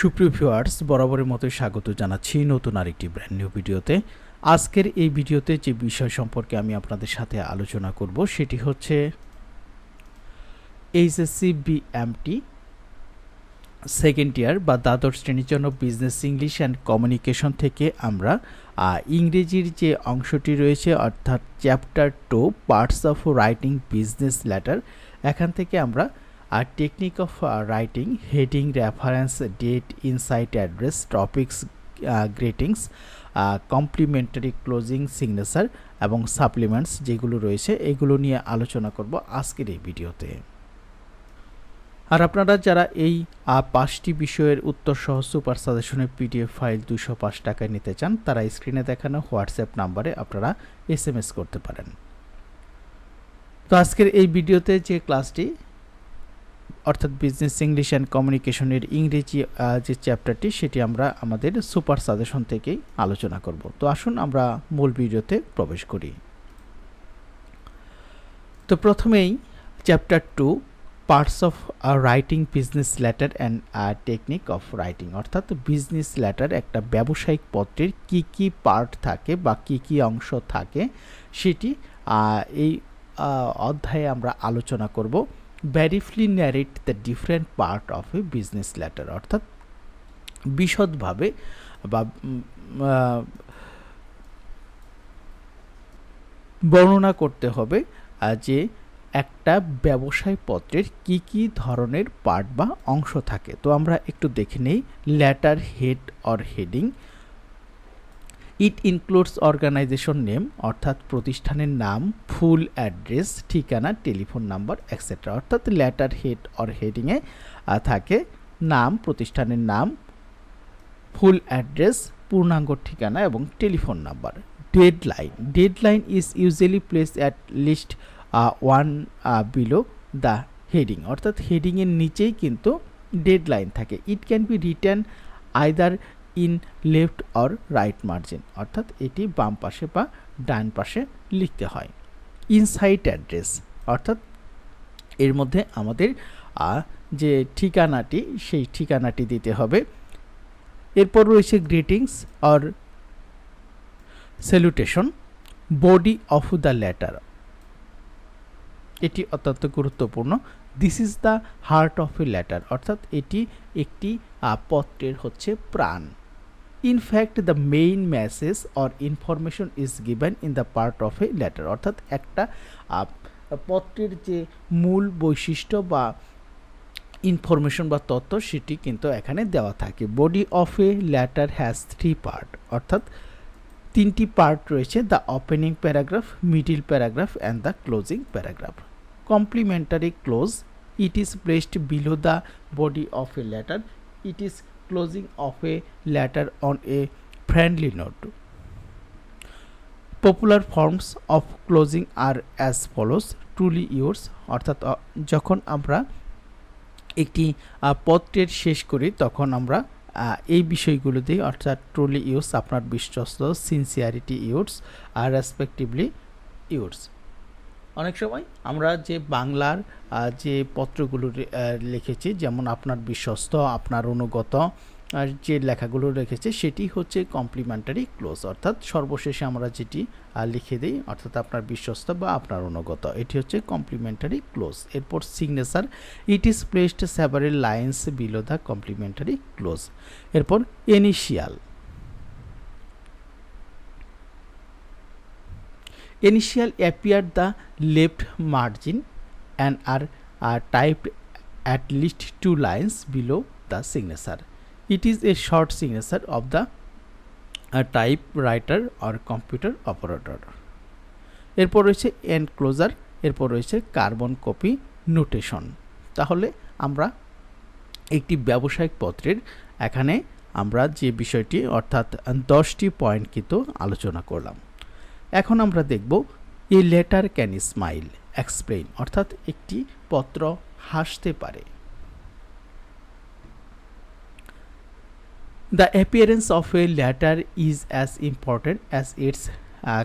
সুপ্রিয় ভিউয়ার্স, বরাবরের মতোই স্বাগত জানাচ্ছি নতুন আরেকটি ব্র্যান্ড নিউ ভিডিওতে। আজকের এই ভিডিওতে যে বিষয় সম্পর্কে আমি আপনাদের সাথে আলোচনা করব, সেটি হচ্ছে এইচএসসি বিএমটি সেকেন্ড ইয়ার বা দ্বাদশ শ্রেণির জন্য বিজনেস ইংলিশ অ্যান্ড কমিউনিকেশন থেকে আমরা ইংরেজির যে অংশটি রয়েছে, অর্থাৎ chapter two parts of writing business letter এখান থেকে আমরা আর technique of writing heading reference date inside address topics greetings complimentary closing signature এবং সাপ্লিমেন্টস যেগুলো রয়েছে এগুলো নিয়ে আলোচনা করব আজকের এই ভিডিওতে। আর আপনারা যারা এই পাঁচটি বিষয়ের উত্তর সহ সুপার সাজেশনের পিডিএফ ফাইল দুশো পাঁচ টাকায় নিতে চান, তারা স্ক্রিনে দেখানো হোয়াটসঅ্যাপ নাম্বারে আপনারা এস করতে পারেন। তো আজকের এই ভিডিওতে যে ক্লাসটি অর্থাৎ বিজনেস ইংলিশ অ্যান্ড কমিউনিকেশনের ইংরেজি যে চ্যাপ্টারটি সেটি আমরা আমাদের সুপার সাজেশন থেকেই আলোচনা করব। তো আসুন আমরা মূল ভিডিওতে প্রবেশ করি। তো প্রথমেই chapter two parts of writing business letter and technique of writing অর্থাৎ বিজনেস লেটার একটা ব্যবসায়িক পত্রের কি কি পার্ট থাকে বা কি কি অংশ থাকে, সেটি এই অধ্যায়ে আমরা আলোচনা করব। Briefly narrate the different part of a business letter অর্থাৎ বিশদভাবে বা বর্ণনা করতে হবে যে একটা ব্যবসায় পত্রের কি কি ধরনের পার্ট বা অংশ থাকে। তো আমরা একটু দেখে নেই letter head or heading it includes organisation name অর্থাৎ প্রতিষ্ঠানের নাম ফুল অ্যাড্রেস ঠিকানা টেলিফোন নাম্বার এক্সেট্রা অর্থাৎ লেটার হেড অর হেডিংয়ে থাকে, নাম, প্রতিষ্ঠানের নাম ফুল অ্যাড্রেস পূর্ণাঙ্গ ঠিকানা এবং telephone number dateline dateline is usually place at least one below the heading অর্থাৎ হেডিংয়ের নিচেই কিন্তু ডেডলাইন থাকে। It can be written either in, left or right margin. অর্থাৎ এটি বাম পাশে বা ডান পাশে লিখতে হয়। Inside address. অর্থাৎ এর মধ্যে আমাদের যে ঠিকানাটি, সেই ঠিকানাটি দিতে হবে। এরপর রয়েছে greetings or salutation. Body of the letter. এটি অত্যন্ত গুরুত্বপূর্ণ। This is the heart of a letter. অর্থাৎ এটি একটি পত্রের হচ্ছে প্রাণ। In fact the main message or information is given in the part of a letter অর্থাৎ একটা পত্রের যে মূল বৈশিষ্ট্য বা ইনফরমেশন বা তথ্য সেটি কিন্তু এখানে দেওয়া থাকে। Body of a letter has three part অর্থাৎ তিনটি পার্ট রয়েছে the opening paragraph middle paragraph and the closing paragraph complimentary close it is placed below the body of a letter it is closing of a letter on a friendly note popular forms of closing are as follows truly yours অর্থাৎ যখন আমরা একটি পত্রের শেষ করি, তখন আমরা এই বিষয়গুলো দিই অর্থাৎ ট্রুলি ইউজ আপনার বিশ্বস্ত সিনসিয়ারিটি ইউজ আর রেসপেক্টিভলি ইউজ অনেক সময় আমরা যে বাংলার যে পত্রগুলো লিখেছি, যেমন আপনার বিশ্বস্ত, আপনার অনুগত, আর যে লেখাগুলো রেখেছে, সেটি হচ্ছে কমপ্লিমেন্টারি ক্লোজ অর্থাৎ সর্বশেষে আমরা যেটি লিখে দিই, অর্থাৎ আপনার বিশ্বস্ত বা আপনার অনুগত, এটি হচ্ছে কমপ্লিমেন্টারি ক্লোজ এরপর signature it is placed several lines below the complimentary close এরপর এনিশিয়াল initial appear the left margin and are, are typed at least two lines below the signature. It is a short signature of the uh, typewriter or computer operator. এরপর রয়েছে enclosure এরপর রয়েছে carbon copy notation তাহলে আমরা একটি ব্যবসায়িক পত্রের এখানে আমরা যে বিষয়টি অর্থাৎ দশটি পয়েন্ট কিন্তু আলোচনা করলাম এখন আমরা দেখব a letter can smile explain অর্থাৎ একটি পত্র হাসতে পারে the appearance of a letter is as important as its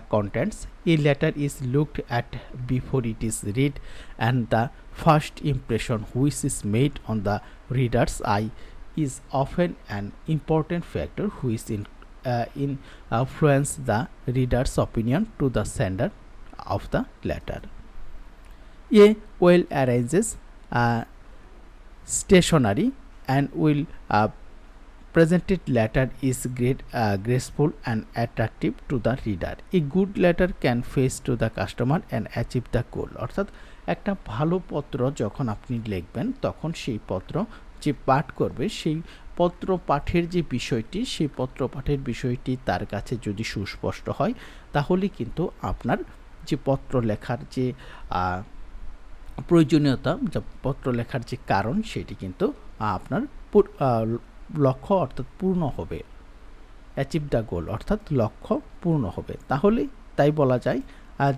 contents a letter is looked at before it is read and the first impression which is made on the reader's eye is often an important factor which in, uh, in influence the reader's opinion to the sender of the letter. A well arranges uh, stationery and will uh, presented letter is great, uh, graceful and attractive to the reader. A good letter can face to the customer and achieve the goal. অর্থাৎ একটা ভালো পত্র যখন আপনি লিখবেন তখন সেই পত্র যে পাঠ করবে সেই পত্র পাঠের যে বিষয়টি, সেই পত্র পাঠের বিষয়টি তার কাছে যদি সুস্পষ্ট হয়, তাহলে কিন্তু আপনার যে পত্র লেখার যে প্রয়োজনীয়তা, যা পত্র লেখার যে কারণ, সেটি কিন্তু আপনার লক্ষ্য অর্থাৎ পূর্ণ হবে। অ্যাচিভ দ্য গোল অর্থাৎ লক্ষ্য পূর্ণ হবে। তাহলে তাই বলা যায়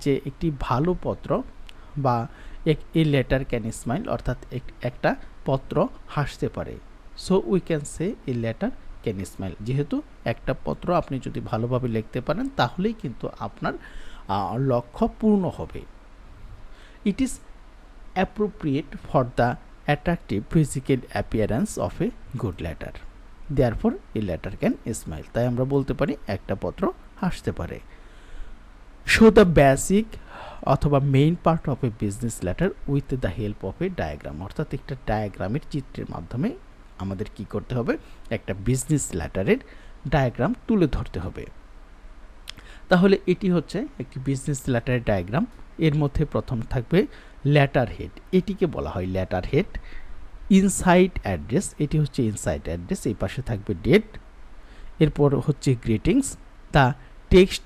যে একটি ভালো পত্র বা এক, এ লেটার ক্যান স্মাইল অর্থাৎ এক- একটা পত্র হাসতে পারে। So we can say a letter can smile যেহেতু একটা পত্র আপনি যদি ভালোভাবে লিখতে পারেন তাহলেই কিন্তু আপনার লক্ষ্য পূর্ণ হবে it is appropriate for the attractive physical appearance of a good letter. Therefore, a letter can smile. তাই আমরা বলতে পারি একটা পত্র হাসতে পারে শো দ্য বেসিক অথবা main part of a business letter with the help of a diagram অর্থাৎ একটা ডায়াগ্রামের চিত্রের মাধ্যমে আমাদের কি করতে হবে? একটা বিজনেস লেটারের ডায়াগ্রাম তুলে ধরতে হবে। তাহলে এটি হচ্ছে একটি বিজনেস লেটারের ডায়াগ্রাম এর মধ্যে প্রথম থাকবে ল্যাটার হেড এটিকে বলা হয় ল্যাটার হেড ইনসাইড অ্যাড্রেস এটি হচ্ছে ইনসাইড অ্যাড্রেস এই পাশে থাকবে ডেট এরপর হচ্ছে greetings the text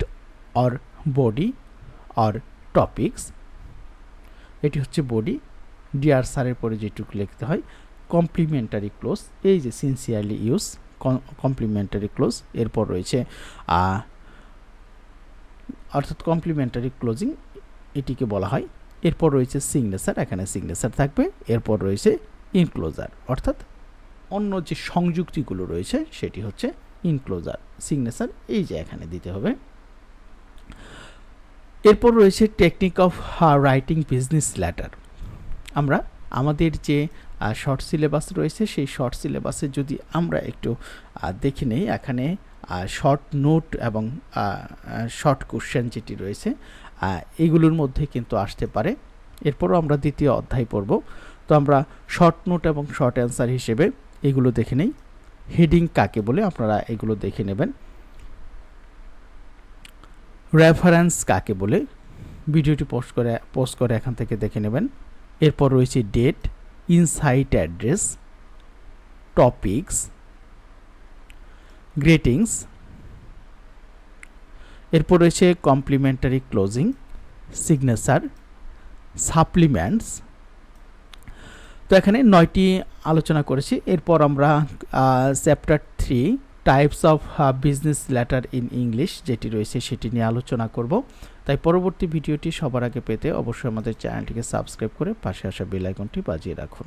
or body or topics এটি হচ্ছে বডি ডিয়ার সারের পরে যেটুকু লিখতে হয় কমপ্লিমেন্টারি ক্লোজ এই যে সিনসিয়ারলি ইউজ কমপ্লিমেন্টারি ক্লোজ এরপর রয়েছে অর্থাৎ কমপ্লিমেন্টারি ক্লোজিং এটিকে বলা হয়। এরপর রয়েছে সিগনেচার এখানে সিগনেচার থাকবে। এরপর রয়েছে ইনক্লোজার অর্থাৎ অন্য যে সংযুক্তিগুলো রয়েছে সেটি হচ্ছে ইনক্লোজার সিগনেচার এই যে এখানে দিতে হবে। এরপর রয়েছে technique of writing business letter আমরা আমাদের যে শর্ট সিলেবাস রয়েছে, সেই শর্ট সিলেবাসে যদি আমরা একটু দেখে নেই, এখানে শর্ট নোট এবং শর্ট কোশ্চেন যেটি রয়েছে এগুলোর মধ্যে কিন্তু আসতে পারে। এরপরও আমরা দ্বিতীয় অধ্যায় পড়ব। তো আমরা শর্ট নোট এবং শর্ট অ্যান্সার হিসেবে এগুলো দেখে নেই। হেডিং কাকে বলে আপনারা এগুলো দেখে নেবেন। রেফারেন্স কাকে বলে? ভিডিওটি পোস্ট করে পোস্ট করে এখান থেকে দেখে নেবেন। এরপর রয়েছে date inside address, topics, greetings, এরপর রয়েছে কমপ্লিমেন্টারি ক্লোজিং, সিগনেচার, সাপ্লিমেন্টস। তো এখানে নয়টি আলোচনা করেছি। এরপর আমরা chapter three types of business letter in English যেটি রয়েছে সেটি নিয়ে আলোচনা করব। তাই পরবর্তী ভিডিওটি সবার আগে পেতে অবশ্যই আমাদের চ্যানেলটিকে সাবস্ক্রাইব করে পাশে আসা বেল আইকনটি বাজিয়ে রাখুন।